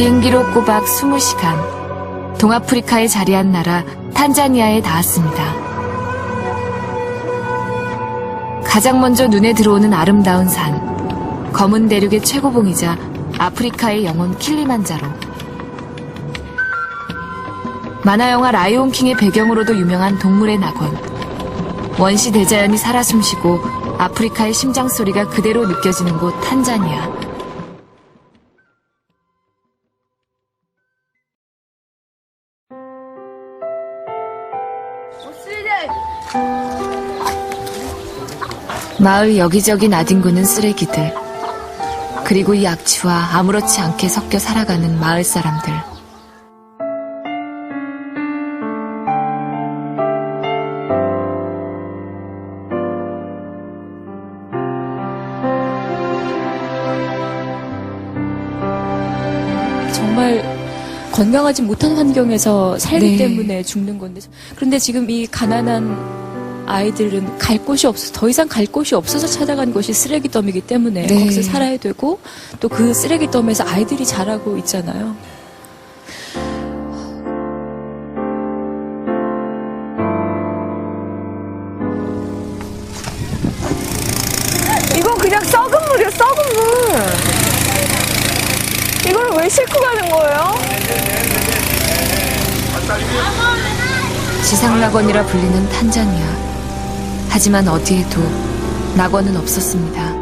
비행기로 꼬박 20시간. 동아프리카에 자리한 나라 탄자니아에 닿았습니다. 가장 먼저 눈에 들어오는 아름다운 산. 검은 대륙의 최고봉이자 아프리카의 영혼 킬리만자로. 만화영화 라이온 킹의 배경으로도 유명한 동물의 낙원. 원시 대자연이 살아 숨쉬고 아프리카의 심장 소리가 그대로 느껴지는 곳 탄자니아. 마을 여기저기 나뒹구는 쓰레기들. 그리고 이 악취와 아무렇지 않게 섞여 살아가는 마을 사람들. 정말 건강하지 못한 환경에서 살기 네. 때문에 죽는 건데 그런데 지금 이 가난한 아이들은 갈 곳이 없어 더 이상 갈 곳이 없어서 찾아간 곳이 쓰레기 더미이기 때문에 네. 거기서 살아야 되고 또 그 쓰레기 더미에서 아이들이 자라고 있잖아요. 이건 그냥 썩은 물이에요, 썩은 물. 이걸 왜 싣고 가는 거예요? 지상낙원이라 불리는 탄자니아. 하지만 어디에도 낙원은 없었습니다.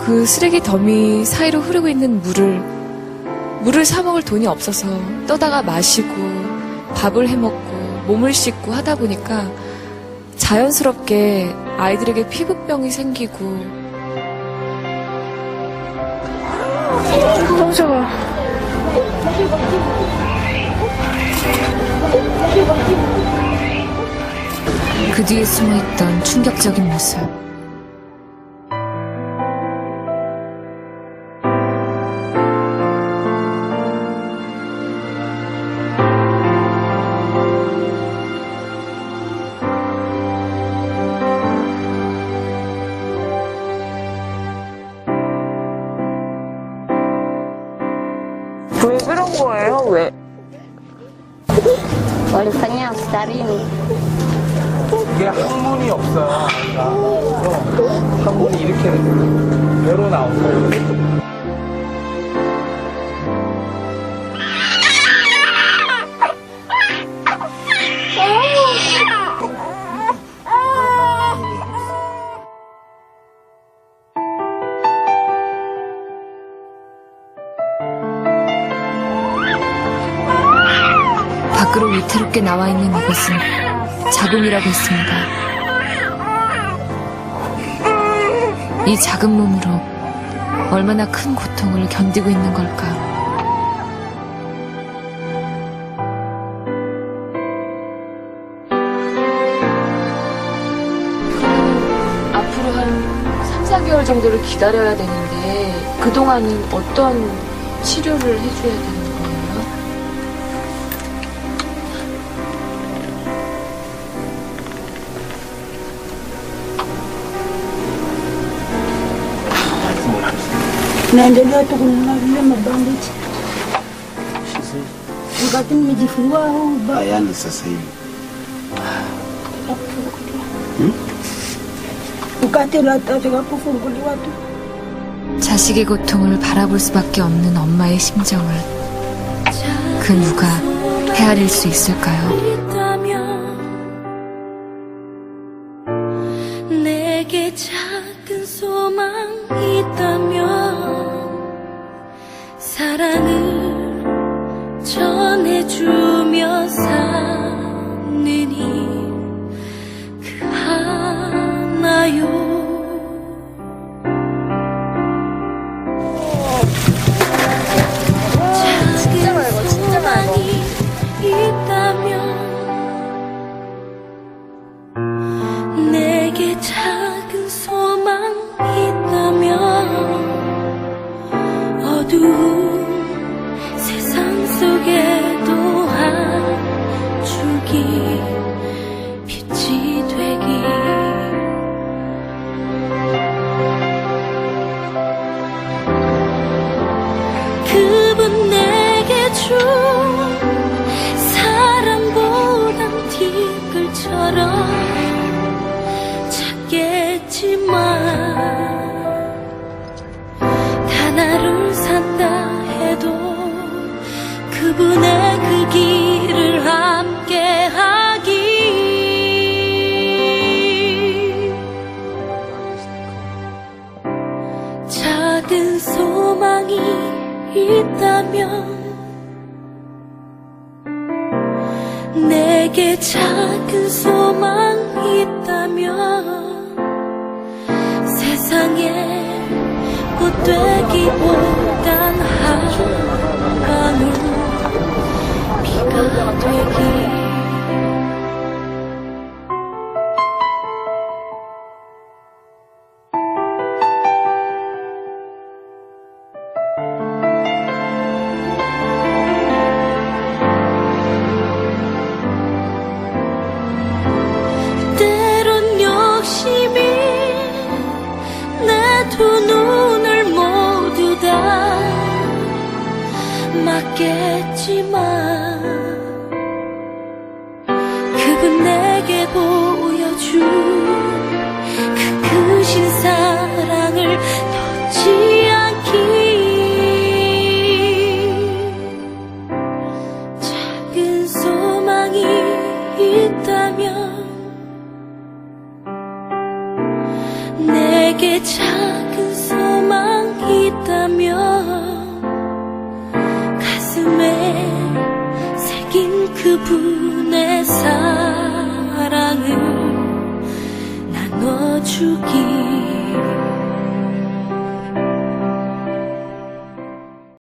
그 쓰레기 더미 사이로 흐르고 있는 물을 물을 사 먹을 돈이 없어서 떠다가 마시고 밥을 해 먹고 몸을 씻고 하다 보니까 자연스럽게 아이들에게 피부병이 생기고 너무 좋아. 그 뒤에 숨어있던 충격적인 모습. 왜 그런 거예요? 왜? Walifanyia hospitalini. 이게 항문이 없어. 항문이 이렇게 배로 나오고. 밖으로 위태롭게 나와 있는 이곳은 자궁이라고 했습니다. 이 작은 몸으로 얼마나 큰 고통을 견디고 있는 걸까. 앞으로 한 3, 4개월 정도를 기다려야 되는데 그동안은 어떤 치료를 해줘야 되는 거 naendelea tu kununua vile mabandeji wakati nimejifungua au Yani sasa hivi wakati atakapofunguliwa tu 자식의 고통을 바라볼 수밖에 없는 엄마의 심정을 그 누가 헤아릴 수 있을까요? 내게 작은 소망 있다 전해주 그분의 그 길을 함께 하기. 작은 소망이 있다면 내게 작은 소망이 있다면 세상에 꽃 되기보단 비가 되 내게 작은 소망이 있다면 가슴에 새긴 그분의 사랑을 나눠주기